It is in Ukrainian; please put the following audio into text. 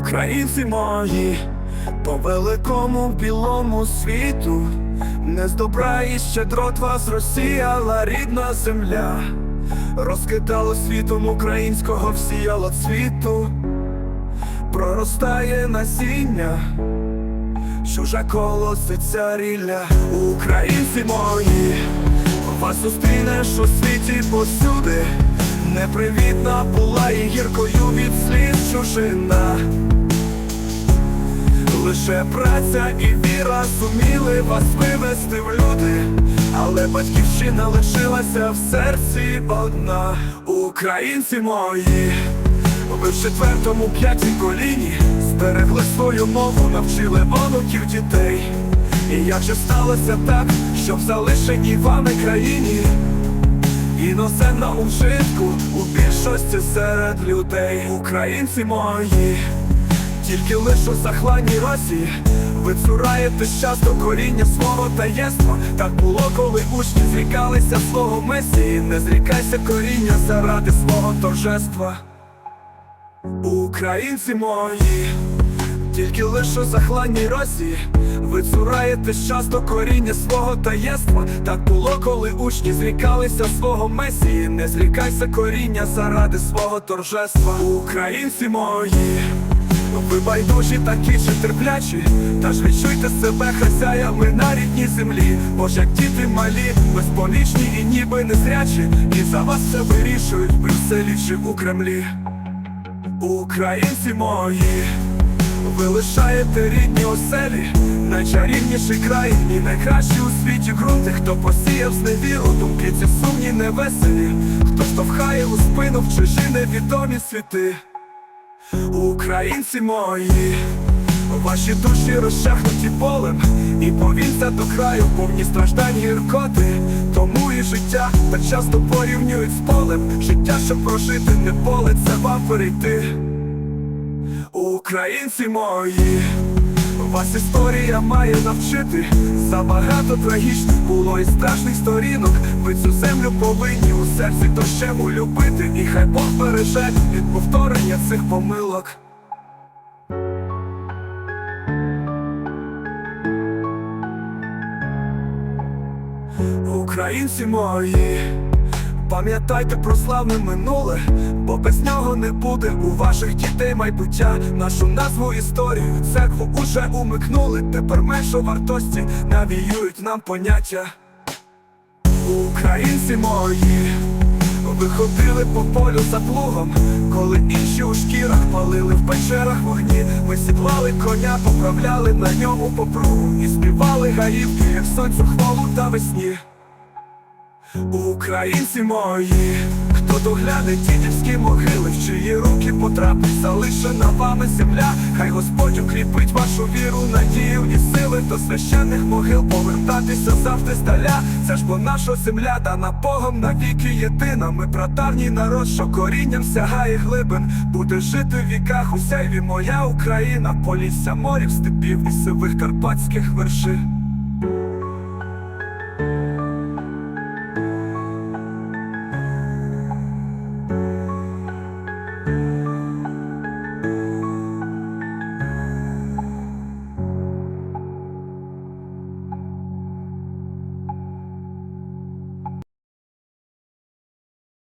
Українці мої, по великому білому світу, не з добра і щедрот вас розсіяла рідна земля, розкидало світом українського всіяло цвіту, проростає насіння, чужа колоситься рілля, українці мої, вас зустрінеш у світі посюди. Непривітна була і гіркою від сліз чужина Лише праця і віра зуміли вас вивести в люди, але батьківщина лишилася в серці одна. Українці мої, ви в четвертому п'ятій коліні зберегли свою мову, навчили онуків дітей. І як же сталося так, що в залишеній вами країні Іноземна у вжитку у більшості серед людей Українці мої, тільки лише у захланій Росії Ви цураєтесь часто коріння свого таєства Так було, коли учні зрікалися свого месії Не зрікайся коріння заради свого торжества. Українці мої тільки лише у захланній Росії ви цураєтесь часто коріння свого таєства Так було, коли учні зрікалися свого месії Не зрікайся коріння заради свого торжества. Українці мої, ви байдужі такі чи терплячі? Та ж відчуйте себе хазяями на рідній землі. Бо ж як діти малі, безполічні і ніби незрячі. І за вас все вирішують в Брюсселі чи у Кремлі. Українці мої ви лишаєте рідні оселі, найчарівніший край і найкращі у світі ґрунти, хто посіяв зневіру, думки ці сумні невеселі, хто штовхає у спину в чужі невідомі світи. Українці мої, ваші душі розчахнуті болем, і повінця до краю повні страждань гіркоти, тому і життя так часто порівнюють з полем. Життя, щоб прожити, не поле, це вам перейти. Українці мої, вас історія має навчити. Забагато трагічних було і страшних сторінок. Ви цю землю повинні у серці дощему любити. І хай Бог береже від повторення цих помилок. Українці мої Пам'ятайте про славне минуле, бо без нього не буде у ваших дітей майбуття. Нашу назву історію, церкву уже умикнули. Тепер менше вартості навіюють нам поняття. Українці мої, ви ходили по полю за плугом, коли інші у шкірах палили в печерах вогні. Ми сідлали коня, поправляли на ньому попругу і співали гаївки, як сонцю хвалу та весні. Українці мої, хто доглянить дідівські могили, в чиї руки потрапить залишена вами земля, хай Господь укріпить вашу віру, надію і сили до священних могил повертатися завжди здаля. Це ж бо наша земля дана Богом навіки єдина. Ми прадавній народ, що корінням сягає глибин, буде жити в віках у сяйві моя Україна, полісся морів, степів і сивих карпатських вершин.